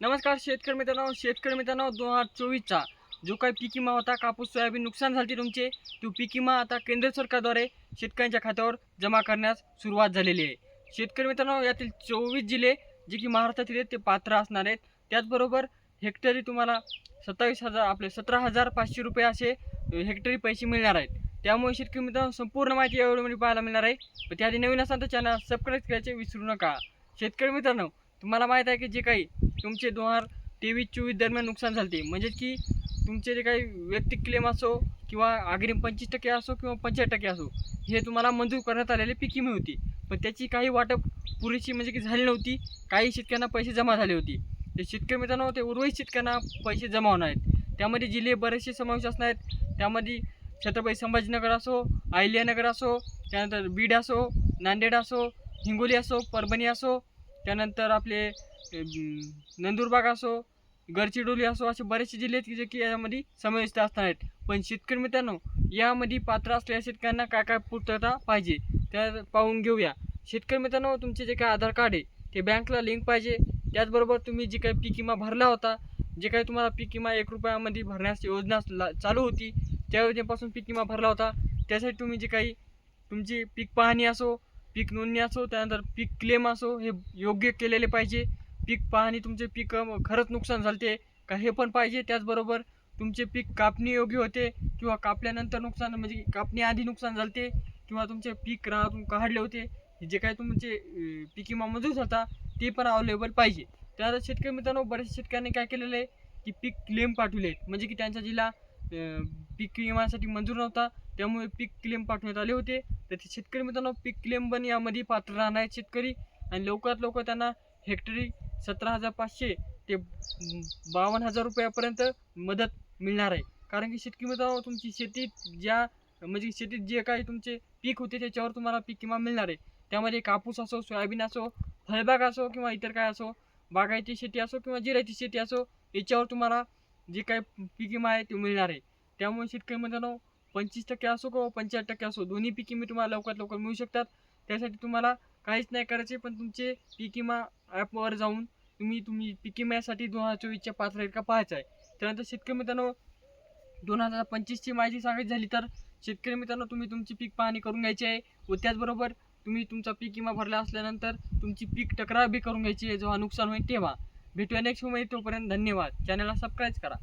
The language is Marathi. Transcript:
नमस्कार शेतकरी मित्रांनो शेतकरी मित्रांनो दोन हजार चोवीसचा जो काही पीक विमा होता कापूस सोयाबीन नुकसान झाली तुमचे तो पीक विमा आता केंद्र सरकारद्वारे शेतकऱ्यांच्या खात्यावर जमा करण्यास सुरुवात झालेली आहे. शेतकरी मित्रांनो यातील चोवीस जिल्हे जे की महाराष्ट्रातील आहेत ते पात्र असणार आहेत. त्याचबरोबर हेक्टरी तुम्हाला सत्तावीस हजार आपले सतरा हजार पाचशे रुपये असे हेक्टरी पैसे मिळणार आहेत. त्यामुळे शेतकरी मित्रांनो संपूर्ण माहिती या व्हिडिओमध्ये पाहायला मिळणार आहे. पण त्याआधी नवीन असाल तर चॅनल सबस्क्राईब करायचे विसरू नका. शेतकरी मित्रांनो तुम्हाला माहीत आहे की जे काही तुमचे दोन हजार तेवीस चोवीस दरम्यान नुकसान झाले म्हणजे की तुमचे जे काही वैयक्तिक क्लेम असो किंवा अग्रिम पंचवीस टक्के असो किंवा पंचाळीस टक्के असो हे तुम्हाला मंजूर करण्यात आलेली पीक होती. पण त्याची काही वाटप पुरेशी म्हणजे की झाली नव्हती. काही शेतकऱ्यांना पैसे जमा झाले होते. ते शेतकरी मित्रांनो ते उर्वरित शेतकऱ्यांना पैसे जमा होणार आहेत. त्यामध्ये जिल्हे बरेचसे समावेश असणार आहेत. त्यामध्ये छत्रपती संभाजीनगर असो अहिल्यानगर असो त्यानंतर बीड असो नांदेड असो हिंगोली असो परभणी असो त्यानंतर आपले नंदुरबाग असो गडचिरोली असो असे बरेचसे जिल्हे आहेत की जे की यामध्ये समाविष्ट असणार आहेत. पण शेतकरी मित्रांनो यामध्ये पात्र असलेल्या शेतकऱ्यांना काय काय पूर्तता पाहिजे त्या पाहून घेऊया. शेतकरी मित्रांनो तुमचे जे काय आधार कार्ड आहे ते बँकला लिंक पाहिजे. त्याचबरोबर तुम्ही जे काही पीक विमा भरला होता जे काही तुम्हाला पीक विमा एक रुपयामध्ये भरण्यास योजना ला- चालू होती त्या योजनेपासून पीक विमा भरला होता. त्यासाठी तुम्ही जे काही तुमची पीक पाहणी असो पीक नोंदणी असो त्यानंतर पीक क्लेम असो हे योग्य केलेले पाहिजे. पीक पाहणी तुमचे पीक खरंच नुकसान झालते का हे पण पाहिजे. त्याचबरोबर तुमचे पीक कापणी योग्य होते किंवा कापल्यानंतर नुकसान म्हणजे कापणी आधी नुकसान झालते किंवा तुमचे पीक रानातून काढले होते. जे काही तुमचे पीक विमा मंजूर होता ते पण अवेलेबल पाहिजे. त्यानंतर शेतकरी मित्रांनो बऱ्याच शेतकऱ्यांनी काय केलेलं आहे की पीक क्लेम पाठवले आहेत म्हणजे की त्यांचा जिल्हा पीक विम्यासाठी मंजूर नव्हता त्यामुळे पीक क्लेम पाठवण्यात आले होते. तर ते शेतकरी मित्रांनो पीक क्लेम पण यामध्ये पात्र राहणार आहेत शेतकरी. आणि लवकरात लवकर त्यांना हेक्टरी सतरा हजार पाचशे ते बावन्न हजार रुपयापर्यंत मदत मिळणार आहे. कारण की शेतकरी मित्रांनो तुमची शेतीत ज्या म्हणजे शेतीत जे काही तुमचे पीक होते त्याच्यावर तुम्हाला पीक विमा मिळणार आहे. त्यामध्ये कापूस असो सोयाबीन असो फळबाग असो किंवा इतर काय असो बागायती शेती असो किंवा जिरायती शेती असो याच्यावर तुम्हाला जे काही पीक विमा आहे ते मिळणार आहे. त्यामुळे शेतकरी मित्रांनो पंचवीस टक्के असो किंवा पंचाळीस टक्के असो दोन्ही पीक विमा तुम्हाला लवकरात लवकर मिळू शकतात. त्यासाठी तुम्हाला काहीच नाही करायचे पण तुमचे पीक विमा ॲपवर जाऊन तुम्ही तुम्ही पीक विम्यासाठी दोन हजार चोवीसच्या पात्र आहेत का पाहायचं आहे. त्यानंतर शेतकरी मित्रांनो दोन हजार पंचवीसची माहिती सांगायची झाली तर शेतकरी मित्रांनो तुम्ही तुमची पीक पाहणी करून घ्यायची आहे व त्याचबरोबर तुम्ही तुमचा पीक विमा भरला असल्यानंतर तुमची पीक तक्रार बी करून घ्यायची आहे. जेव्हा नुकसान होईल तेव्हा. भेटूया नेक्स्टमध्ये. तोपर्यंत धन्यवाद. चॅनलला सबस्क्राईब करा.